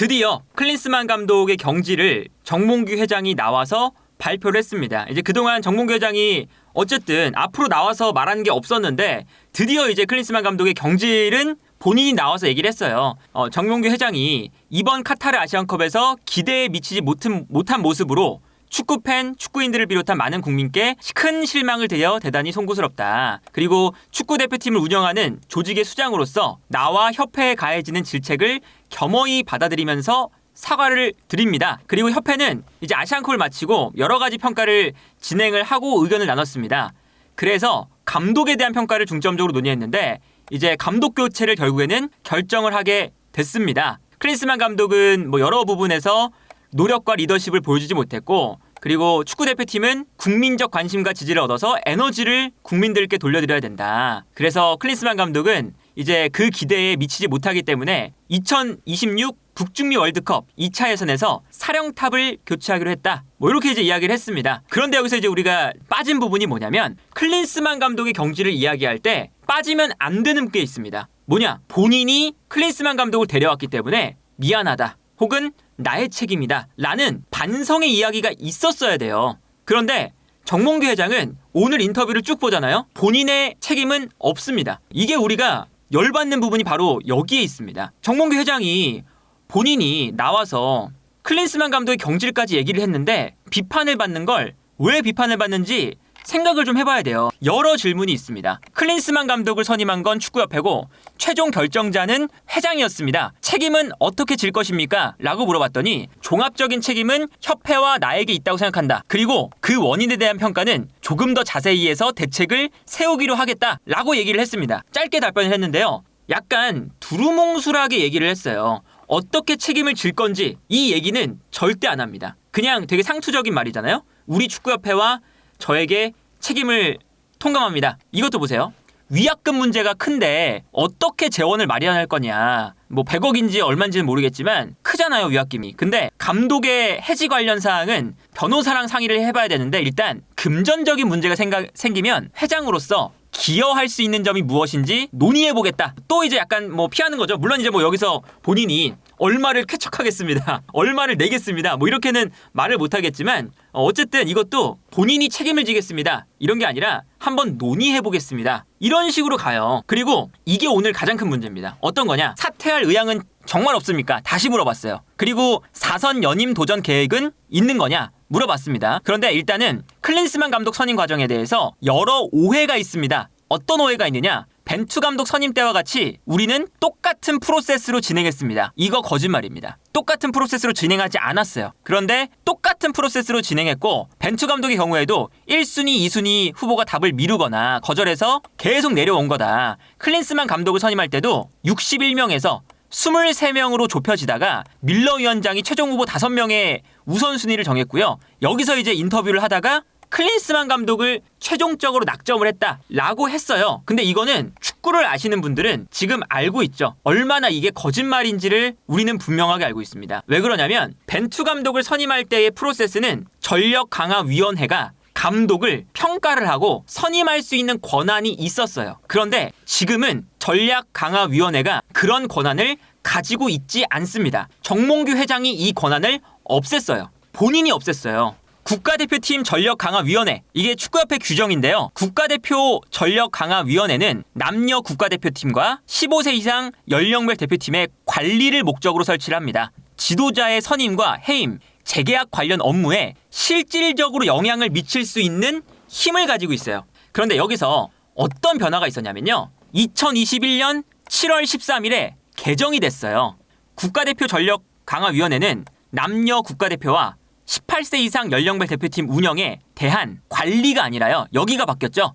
드디어 클린스만 감독의 경지를 정몽규 회장이 나와서 발표를 했습니다. 이제 그동안 정몽규 회장이 어쨌든 앞으로 나와서 말하는 게 없었는데 드디어 이제 클린스만 감독의 경질은 본인이 나와서 얘기를 했어요. 어, 정몽규 회장이 이번 카타르 아시안컵에서 기대에 미치지 못한, 못한 모습으로 축구 팬, 축구인들을 비롯한 많은 국민께 큰 실망을 드려 대단히 송구스럽다. 그리고 축구 대표팀을 운영하는 조직의 수장으로서 나와 협회에 가해지는 질책을 겸허히 받아들이면서 사과를 드립니다. 그리고 협회는 이제 아시안컵을 마치고 여러 가지 평가를 진행을 하고 의견을 나눴습니다. 그래서 감독에 대한 평가를 중점적으로 논의했는데 이제 감독 교체를 결국에는 결정을 하게 됐습니다. 클린스만 감독은 뭐 여러 부분에서 노력과 리더십을 보여주지 못했고 그리고 축구 대표팀은 국민적 관심과 지지를 얻어서 에너지를 국민들께 돌려드려야 된다. 그래서 클린스만 감독은 이제 그 기대에 미치지 못하기 때문에 2026 북중미 월드컵 2차 예선에서 사령탑을 교체하기로 했다. 뭐 이렇게 이제 이야기를 했습니다. 그런데 여기서 이제 우리가 빠진 부분이 뭐냐면 클린스만 감독의 경지를 이야기할 때 빠지면 안 되는 게 있습니다. 뭐냐? 본인이 클린스만 감독을 데려왔기 때문에 미안하다. 혹은 나의 책임이다. 라는 반성의 이야기가 있었어야 돼요. 그런데 정몽규 회장은 오늘 인터뷰를 쭉 보잖아요. 본인의 책임은 없습니다. 이게 우리가 열받는 부분이 바로 여기에 있습니다. 정몽규 회장이 본인이 나와서 클린스만 감독의 경질까지 얘기를 했는데 비판을 받는 걸 왜 비판을 받는지 생각을 좀 해봐야 돼요. 여러 질문이 있습니다. 클린스만 감독을 선임한 건 축구협회고 최종 결정자는 회장이었습니다. 책임은 어떻게 질 것입니까? 라고 물어봤더니 종합적인 책임은 협회와 나에게 있다고 생각한다. 그리고 그 원인에 대한 평가는 조금 더 자세히 해서 대책을 세우기로 하겠다. 라고 얘기를 했습니다. 짧게 답변을 했는데요. 약간 두루뭉술하게 얘기를 했어요. 어떻게 책임을 질 건지 이 얘기는 절대 안 합니다. 그냥 되게 상투적인 말이잖아요. 우리 축구협회와 저에게 책임을 통감합니다. 이것도 보세요. 위약금 문제가 큰데 어떻게 재원을 마련할 거냐. 뭐 100억인지 얼마인지는 모르겠지만 크잖아요, 위약금이. 근데 감독의 해지 관련 사항은 변호사랑 상의를 해봐야 되는데 일단 금전적인 문제가 생각, 생기면 회장으로서 기여할 수 있는 점이 무엇인지 논의해 보겠다. 또 이제 약간 뭐 피하는 거죠. 물론 이제 뭐 여기서 본인이 얼마를 쾌척하겠습니다. 얼마를 내겠습니다. 뭐 이렇게는 말을 못 하겠지만 어, 어쨌든 이것도 본인이 책임을 지겠습니다. 이런 게 아니라 한번 논의해 보겠습니다. 이런 식으로 가요. 그리고 이게 오늘 가장 큰 문제입니다. 어떤 거냐? 사퇴할 의향은 정말 없습니까? 다시 물어봤어요. 그리고 사선 연임 도전 계획은 있는 거냐? 물어봤습니다. 그런데 일단은 클린스만 감독 선임 과정에 대해서 여러 오해가 있습니다. 어떤 오해가 있느냐? 벤투 감독 선임 때와 같이 우리는 똑같은 프로세스로 진행했습니다. 이거 거짓말입니다. 똑같은 프로세스로 진행하지 않았어요. 그런데 똑같은 프로세스로 진행했고 벤투 감독의 경우에도 1순위, 2순위 후보가 답을 미루거나 거절해서 계속 내려온 거다. 클린스만 감독을 선임할 때도 61명에서 23명으로 좁혀지다가 밀러 위원장이 최종 후보 5명의 우선순위를 정했고요. 여기서 이제 인터뷰를 하다가 클린스만 감독을 최종적으로 낙점을 했다라고 했어요. 근데 이거는 축구를 아시는 분들은 지금 알고 있죠. 얼마나 이게 거짓말인지를 우리는 분명하게 알고 있습니다. 왜 그러냐면 벤투 감독을 선임할 때의 프로세스는 전력 강화 위원회가 감독을 평가를 하고 선임할 수 있는 권한이 있었어요. 그런데 지금은 전략 강화 위원회가 그런 권한을 가지고 있지 않습니다. 정몽규 회장이 이 권한을 없앴어요. 본인이 없앴어요. 국가대표팀 전력 강화 위원회 이게 축구협회 규정인데요. 국가대표 전력 강화 위원회는 남녀 국가대표팀과 15세 이상 연령별 대표팀의 관리를 목적으로 설치를 합니다. 지도자의 선임과 해임, 재계약 관련 업무에 실질적으로 영향을 미칠 수 있는 힘을 가지고 있어요. 그런데 여기서 어떤 변화가 있었냐면요. 2021년 7월 13일에 개정이 됐어요. 국가대표 전력 강화위원회는 남녀 국가대표와 18세 이상 연령별 대표팀 운영에 대한 관리가 아니라요. 여기가 바뀌었죠.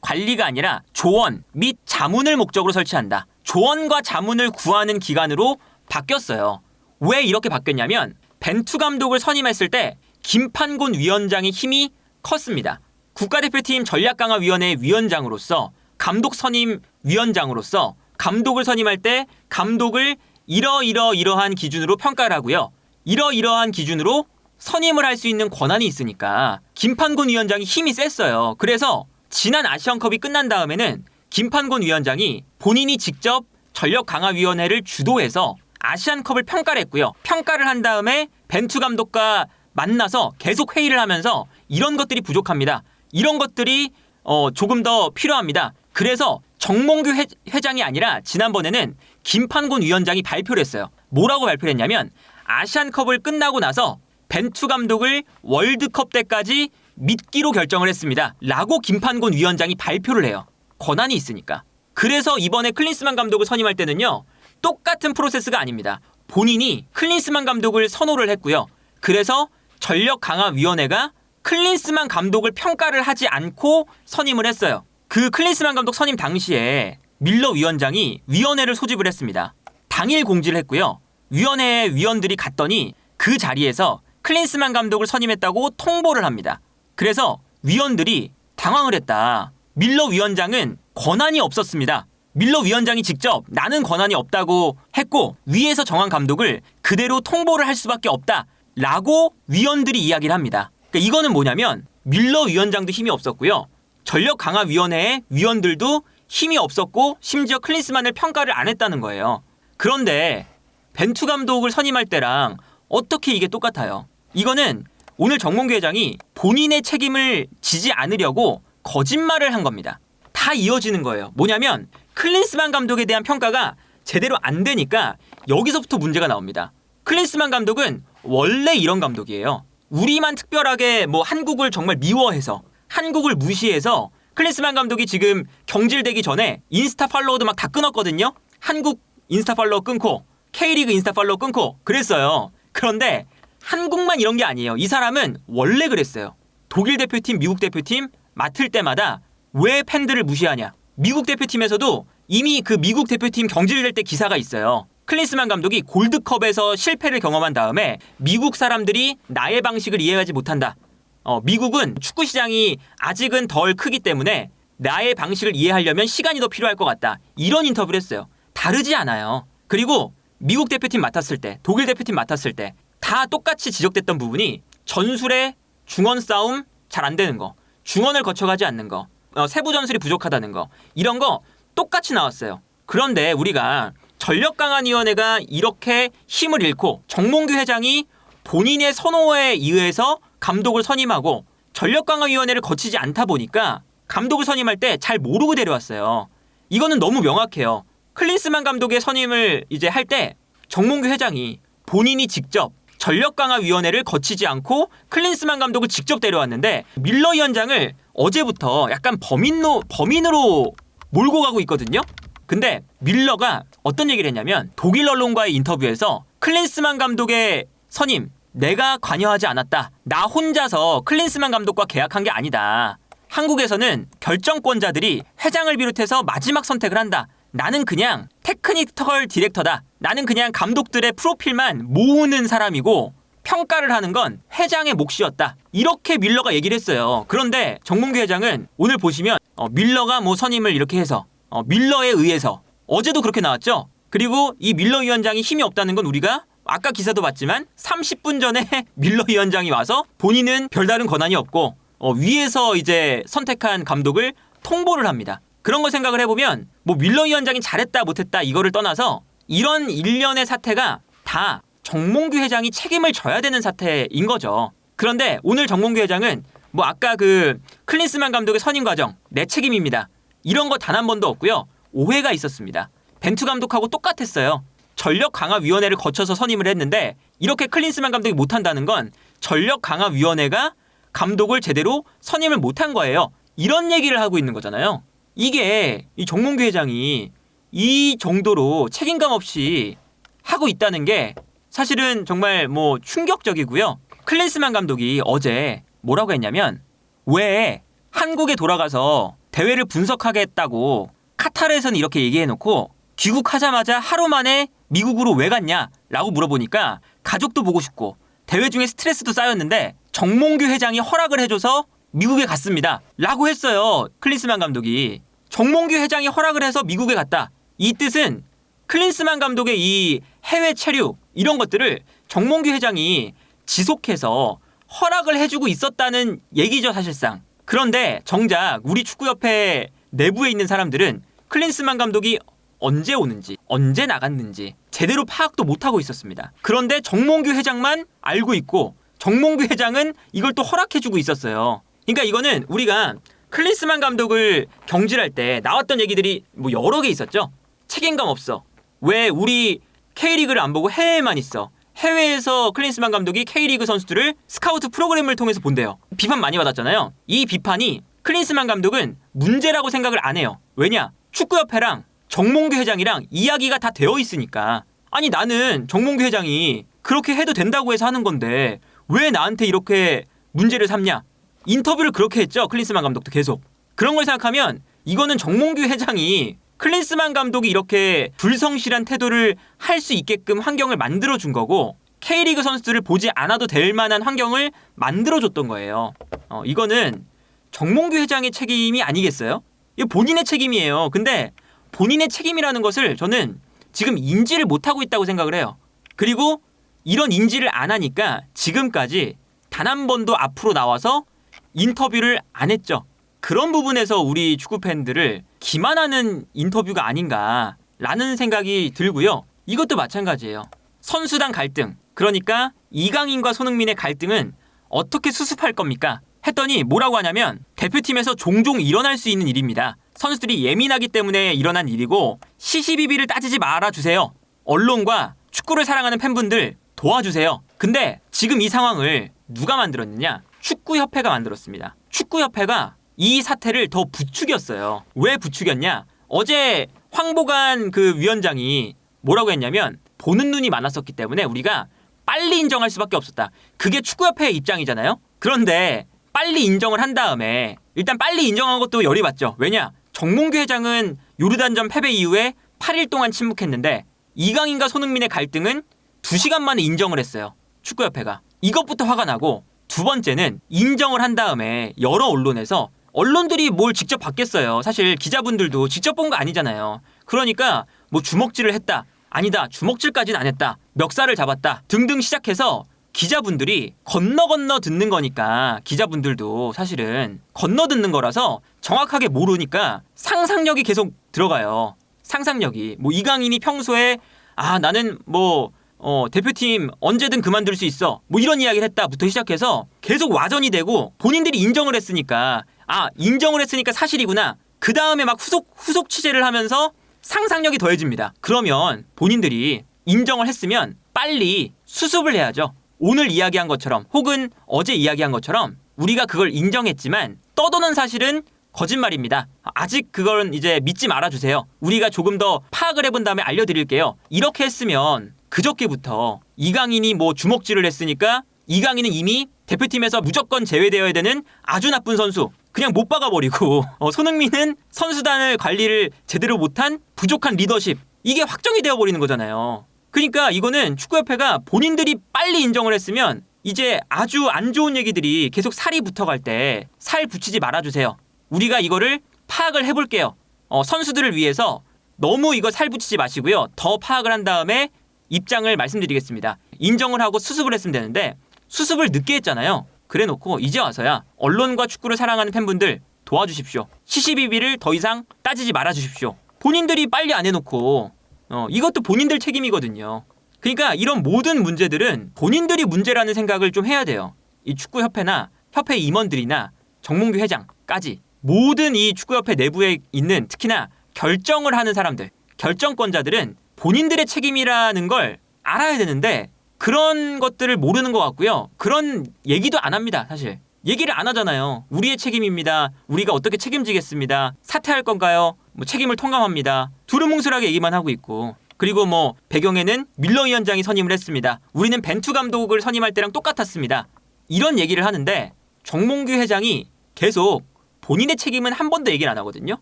관리가 아니라 조언 및 자문을 목적으로 설치한다. 조언과 자문을 구하는 기관으로 바뀌었어요. 왜 이렇게 바뀌었냐면 벤투 감독을 선임했을 때 김판곤 위원장의 힘이 컸습니다. 국가대표팀 전략강화위원회 위원장으로서 감독 선임 위원장으로서 감독을 선임할 때 감독을 이러이러 이러한 기준으로 평가를 하고요. 이러이러한 기준으로 선임을 할 수 있는 권한이 있으니까 김판곤 위원장이 힘이 셌어요. 그래서 지난 아시안컵이 끝난 다음에는 김판곤 위원장이 본인이 직접 전력 강화 위원회를 주도해서 아시안컵을 평가를 했고요. 평가를 한 다음에 벤투 감독과 만나서 계속 회의를 하면서 이런 것들이 부족합니다. 이런 것들이 어, 조금 더 필요합니다. 그래서 정몽규 회, 회장이 아니라 지난번에는 김판곤 위원장이 발표를 했어요. 뭐라고 발표를 했냐면 아시안컵을 끝나고 나서 벤투 감독을 월드컵 때까지 믿기로 결정을 했습니다. 라고 김판곤 위원장이 발표를 해요. 권한이 있으니까. 그래서 이번에 클린스만 감독을 선임할 때는요. 똑같은 프로세스가 아닙니다. 본인이 클린스만 감독을 선호를 했고요. 그래서 전력 강화 위원회가 클린스만 감독을 평가를 하지 않고 선임을 했어요. 그 클린스만 감독 선임 당시에 밀러 위원장이 위원회를 소집을 했습니다. 당일 공지를 했고요. 위원회 위원들이 갔더니 그 자리에서 클린스만 감독을 선임했다고 통보를 합니다. 그래서 위원들이 당황을 했다. 밀러 위원장은 권한이 없었습니다. 밀러 위원장이 직접 나는 권한이 없다고 했고 위에서 정한 감독을 그대로 통보를 할 수밖에 없다 라고 위원들이 이야기를 합니다. 그러니까 이거는 뭐냐면 밀러 위원장도 힘이 없었고요. 전력 강화 위원회의 위원들도 힘이 없었고 심지어 클린스만을 평가를 안 했다는 거예요. 그런데 벤투 감독을 선임할 때랑 어떻게 이게 똑같아요? 이거는 오늘 정몽규 회장이 본인의 책임을 지지 않으려고 거짓말을 한 겁니다. 다 이어지는 거예요. 뭐냐면 클린스만 감독에 대한 평가가 제대로 안 되니까 여기서부터 문제가 나옵니다. 클린스만 감독은 원래 이런 감독이에요. 우리만 특별하게 뭐 한국을 정말 미워해서 한국을 무시해서 클린스만 감독이 지금 경질되기 전에 인스타 팔로워도 막 다 끊었거든요. 한국 인스타 팔로워 끊고 K리그 인스타 팔로워 끊고 그랬어요. 그런데 한국만 이런 게 아니에요. 이 사람은 원래 그랬어요. 독일 대표팀, 미국 대표팀 맡을 때마다 왜 팬들을 무시하냐? 미국 대표팀에서도 이미 그 미국 대표팀 경질될 때 기사가 있어요. 클린스만 감독이 골드컵에서 실패를 경험한 다음에 미국 사람들이 나의 방식을 이해하지 못한다. 어, 미국은 축구 시장이 아직은 덜 크기 때문에 나의 방식을 이해하려면 시간이 더 필요할 것 같다. 이런 인터뷰를 했어요. 다르지 않아요. 그리고 미국 대표팀 맡았을 때, 독일 대표팀 맡았을 때 다 똑같이 지적됐던 부분이 전술의 중원 싸움 잘 안 되는 거, 중원을 거쳐가지 않는 거, 어, 세부 전술이 부족하다는 거 이런 거 똑같이 나왔어요. 그런데 우리가 전력 강화위원회가 이렇게 힘을 잃고 정몽규 회장이 본인의 선호에 의해서 감독을 선임하고 전력 강화 위원회를 거치지 않다 보니까 감독을 선임할 때 잘 모르고 데려왔어요. 이거는 너무 명확해요. 클린스만 감독의 선임을 이제 할 때 정몽규 회장이 본인이 직접 전력 강화 위원회를 거치지 않고 클린스만 감독을 직접 데려왔는데 밀러 위원장을 어제부터 약간 범인로 범인으로 몰고 가고 있거든요. 근데 밀러가 어떤 얘기를 했냐면 독일 언론과의 인터뷰에서 클린스만 감독의 선임 내가 관여하지 않았다. 나 혼자서 클린스만 감독과 계약한 게 아니다. 한국에서는 결정권자들이 회장을 비롯해서 마지막 선택을 한다. 나는 그냥 테크니컬 디렉터다. 나는 그냥 감독들의 프로필만 모으는 사람이고 평가를 하는 건 회장의 몫이었다. 이렇게 밀러가 얘기를 했어요. 그런데 정몽규 회장은 오늘 보시면 어, 밀러가 뭐 선임을 이렇게 해서 어, 밀러에 의해서 어제도 그렇게 나왔죠. 그리고 이 밀러 위원장이 힘이 없다는 건 우리가 아까 기사도 봤지만 30분 전에 밀러 위원장이 와서 본인은 별다른 권한이 없고 어, 위에서 이제 선택한 감독을 통보를 합니다. 그런 거 생각을 해보면 뭐 밀러 위원장이 잘했다 못했다 이거를 떠나서 이런 일련의 사태가 다 정몽규 회장이 책임을 져야 되는 사태인 거죠. 그런데 오늘 정몽규 회장은 뭐 아까 그 클린스만 감독의 선임 과정 내 책임입니다. 이런 거 단 한 번도 없고요. 오해가 있었습니다. 벤투 감독하고 똑같았어요. 전력 강화 위원회를 거쳐서 선임을 했는데 이렇게 클린스만 감독이 못 한다는 건 전력 강화 위원회가 감독을 제대로 선임을 못 한 거예요. 이런 얘기를 하고 있는 거잖아요. 이게 이 정몽규 회장이 이 정도로 책임감 없이 하고 있다는 게 사실은 정말 뭐 충격적이고요. 클린스만 감독이 어제 뭐라고 했냐면 왜 한국에 돌아가서 대회를 분석하겠다고 카타르에서는 이렇게 얘기해놓고 귀국하자마자 하루 만에 미국으로 왜 갔냐라고 물어보니까 가족도 보고 싶고 대회 중에 스트레스도 쌓였는데 정몽규 회장이 허락을 해줘서 미국에 갔습니다. 라고 했어요. 클린스만 감독이. 정몽규 회장이 허락을 해서 미국에 갔다. 이 뜻은 클린스만 감독의 이 해외 체류 이런 것들을 정몽규 회장이 지속해서 허락을 해주고 있었다는 얘기죠 사실상. 그런데 정작 우리 축구협회 내부에 있는 사람들은 클린스만 감독이 언제 오는지, 언제 나갔는지 제대로 파악도 못하고 있었습니다. 그런데 정몽규 회장만 알고 있고 정몽규 회장은 이걸 또 허락해주고 있었어요. 그러니까 이거는 우리가 클린스만 감독을 경질할 때 나왔던 얘기들이 뭐 여러 개 있었죠. 책임감 없어. 왜 우리 K리그를 안 보고 해외에만 있어. 해외에서 클린스만 감독이 K리그 선수들을 스카우트 프로그램을 통해서 본대요. 비판 많이 받았잖아요. 이 비판이 클린스만 감독은 문제라고 생각을 안 해요. 왜냐? 축구협회랑 정몽규 회장이랑 이야기가 다 되어 있으니까. 아니 나는 정몽규 회장이 그렇게 해도 된다고 해서 하는 건데 왜 나한테 이렇게 문제를 삼냐? 인터뷰를 그렇게 했죠. 클린스만 감독도 계속. 그런 걸 생각하면 이거는 정몽규 회장이 클린스만 감독이 이렇게 불성실한 태도를 할 수 있게끔 환경을 만들어 준 거고 K리그 선수들을 보지 않아도 될 만한 환경을 만들어 줬던 거예요. 어, 이거는 정몽규 회장의 책임이 아니겠어요? 이거 본인의 책임이에요. 근데 본인의 책임이라는 것을 저는 지금 인지를 못하고 있다고 생각을 해요. 그리고 이런 인지를 안 하니까 지금까지 단 한 번도 앞으로 나와서 인터뷰를 안 했죠. 그런 부분에서 우리 축구 팬들을 기만하는 인터뷰가 아닌가라는 생각이 들고요. 이것도 마찬가지예요. 선수단 갈등. 그러니까 이강인과 손흥민의 갈등은 어떻게 수습할 겁니까? 했더니 뭐라고 하냐면 대표팀에서 종종 일어날 수 있는 일입니다. 선수들이 예민하기 때문에 일어난 일이고 시시비비를 따지지 말아 주세요. 언론과 축구를 사랑하는 팬분들 도와주세요. 근데 지금 이 상황을 누가 만들었느냐? 축구협회가 만들었습니다. 축구협회가 이 사태를 더 부추겼어요. 왜 부추겼냐? 어제 황보관 그 위원장이 뭐라고 했냐면 보는 눈이 많았었기 때문에 우리가 빨리 인정할 수밖에 없었다. 그게 축구협회의 입장이잖아요. 그런데 빨리 인정을 한 다음에 일단 빨리 인정한 것도 열이 받죠. 왜냐? 정몽규 회장은 요르단전 패배 이후에 8일 동안 침묵했는데 이강인과 손흥민의 갈등은 2시간 만에 인정을 했어요. 축구협회가. 이것부터 화가 나고 두 번째는 인정을 한 다음에 여러 언론에서 언론들이 뭘 직접 봤겠어요. 사실 기자분들도 직접 본 거 아니잖아요. 그러니까 뭐 주먹질을 했다. 아니다. 주먹질까지는 안 했다. 멱살을 잡았다. 등등 시작해서 기자분들이 건너 건너 듣는 거니까 기자분들도 사실은 건너 듣는 거라서 정확하게 모르니까 상상력이 계속 들어가요. 상상력이. 뭐 이강인이 평소에 아 나는 뭐 어, 대표팀 언제든 그만둘 수 있어. 뭐 이런 이야기를 했다부터 시작해서 계속 와전이 되고 본인들이 인정을 했으니까 아, 인정을 했으니까 사실이구나. 그 다음에 막 후속, 후속 취재를 하면서 상상력이 더해집니다. 그러면 본인들이 인정을 했으면 빨리 수습을 해야죠. 오늘 이야기한 것처럼 혹은 어제 이야기한 것처럼 우리가 그걸 인정했지만 떠도는 사실은 거짓말입니다. 아직 그건 이제 믿지 말아주세요. 우리가 조금 더 파악을 해본 다음에 알려드릴게요. 이렇게 했으면 그저께부터 이강인이 뭐 주먹질을 했으니까 이강인은 이미 대표팀에서 무조건 제외되어야 되는 아주 나쁜 선수. 그냥 못 박아버리고 어, 손흥민은 선수단을 관리를 제대로 못한 부족한 리더십. 이게 확정이 되어버리는 거잖아요. 그러니까 이거는 축구협회가 본인들이 빨리 인정을 했으면 이제 아주 안 좋은 얘기들이 계속 살이 붙어갈 때 살 붙이지 말아주세요. 우리가 이거를 파악을 해볼게요. 어, 선수들을 위해서 너무 이거 살 붙이지 마시고요. 더 파악을 한 다음에 입장을 말씀드리겠습니다. 인정을 하고 수습을 했으면 되는데 수습을 늦게 했잖아요. 그래 놓고 이제 와서야 언론과 축구를 사랑하는 팬분들 도와주십시오. 시시비비를 더 이상 따지지 말아 주십시오. 본인들이 빨리 안 해놓고 어, 이것도 본인들 책임이거든요. 그러니까 이런 모든 문제들은 본인들이 문제라는 생각을 좀 해야 돼요. 이 축구협회나 협회 임원들이나 정몽규 회장까지 모든 이 축구협회 내부에 있는 특히나 결정을 하는 사람들, 결정권자들은 본인들의 책임이라는 걸 알아야 되는데 그런 것들을 모르는 것 같고요. 그런 얘기도 안 합니다, 사실. 얘기를 안 하잖아요. 우리의 책임입니다. 우리가 어떻게 책임지겠습니다. 사퇴할 건가요? 뭐 책임을 통감합니다. 두루뭉술하게 얘기만 하고 있고. 그리고 뭐 배경에는 밀러 위원장이 선임을 했습니다. 우리는 벤투 감독을 선임할 때랑 똑같았습니다. 이런 얘기를 하는데 정몽규 회장이 계속 본인의 책임은 한 번도 얘기를 안 하거든요.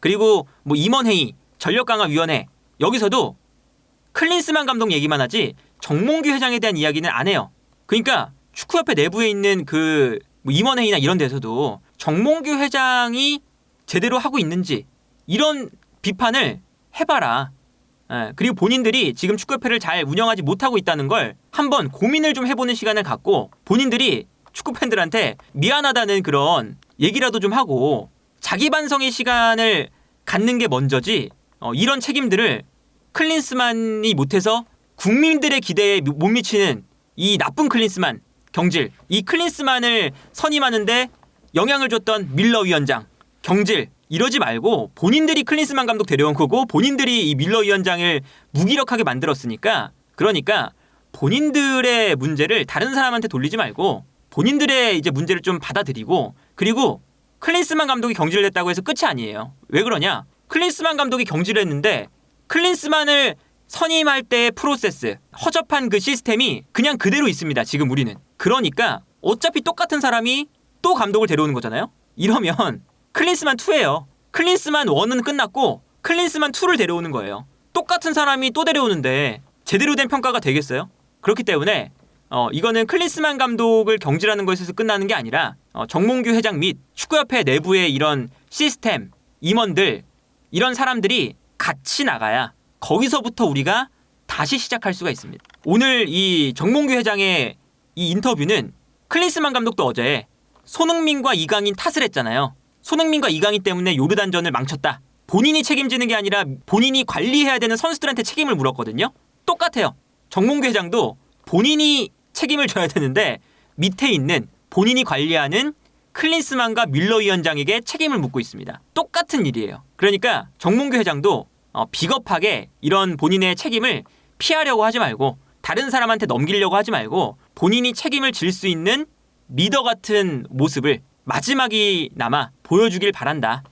그리고 뭐 임원회의, 전력강화위원회 여기서도 클린스만 감독 얘기만 하지 정몽규 회장에 대한 이야기는 안 해요. 그러니까 축구협회 내부에 있는 그뭐 임원회의나 이런 데서도 정몽규 회장이 제대로 하고 있는지 이런 비판을 해봐라. 예, 그리고 본인들이 지금 축구협회를 잘 운영하지 못하고 있다는 걸 한번 고민을 좀 해보는 시간을 갖고 본인들이 축구 팬들한테 미안하다는 그런 얘기라도 좀 하고 자기 반성의 시간을 갖는 게 먼저지 어, 이런 책임들을 클린스만이 못해서 국민들의 기대에 못 미치는 이 나쁜 클린스만 경질, 이 클린스만을 선임하는데 영향을 줬던 밀러 위원장 경질 이러지 말고 본인들이 클린스만 감독 데려온 거고 본인들이 이 밀러 위원장을 무기력하게 만들었으니까 그러니까 본인들의 문제를 다른 사람한테 돌리지 말고 본인들의 이제 문제를 좀 받아들이고 그리고 클린스만 감독이 경질을 했다고 해서 끝이 아니에요. 왜 그러냐? 클린스만 감독이 경질을 했는데 클린스만을 선임할 때의 프로세스, 허접한 그 시스템이 그냥 그대로 있습니다. 지금 우리는. 그러니까 어차피 똑같은 사람이 또 감독을 데려오는 거잖아요. 이러면 클린스만 2예요. 클린스만 1은 끝났고 클린스만 2를 데려오는 거예요. 똑같은 사람이 또 데려오는데 제대로 된 평가가 되겠어요? 그렇기 때문에 어, 이거는 클린스만 감독을 경질하는 것에서 끝나는 게 아니라 어, 정몽규 회장 및 축구협회 내부의 이런 시스템, 임원들 이런 사람들이 같이 나가야 거기서부터 우리가 다시 시작할 수가 있습니다. 오늘 이 정몽규 회장의 이 인터뷰는 클린스만 감독도 어제 손흥민과 이강인 탓을 했잖아요. 손흥민과 이강인 때문에 요르단전을 망쳤다. 본인이 책임지는 게 아니라 본인이 관리해야 되는 선수들한테 책임을 물었거든요. 똑같아요. 정몽규 회장도 본인이 책임을 져야 되는데 밑에 있는 본인이 관리하는 클린스만과 밀러 위원장에게 책임을 묻고 있습니다. 똑같은 일이에요. 그러니까 정몽규 회장도 어, 비겁하게 이런 본인의 책임을 피하려고 하지 말고 다른 사람한테 넘기려고 하지 말고 본인이 책임을 질 수 있는 리더 같은 모습을 마지막이나마 보여주길 바란다.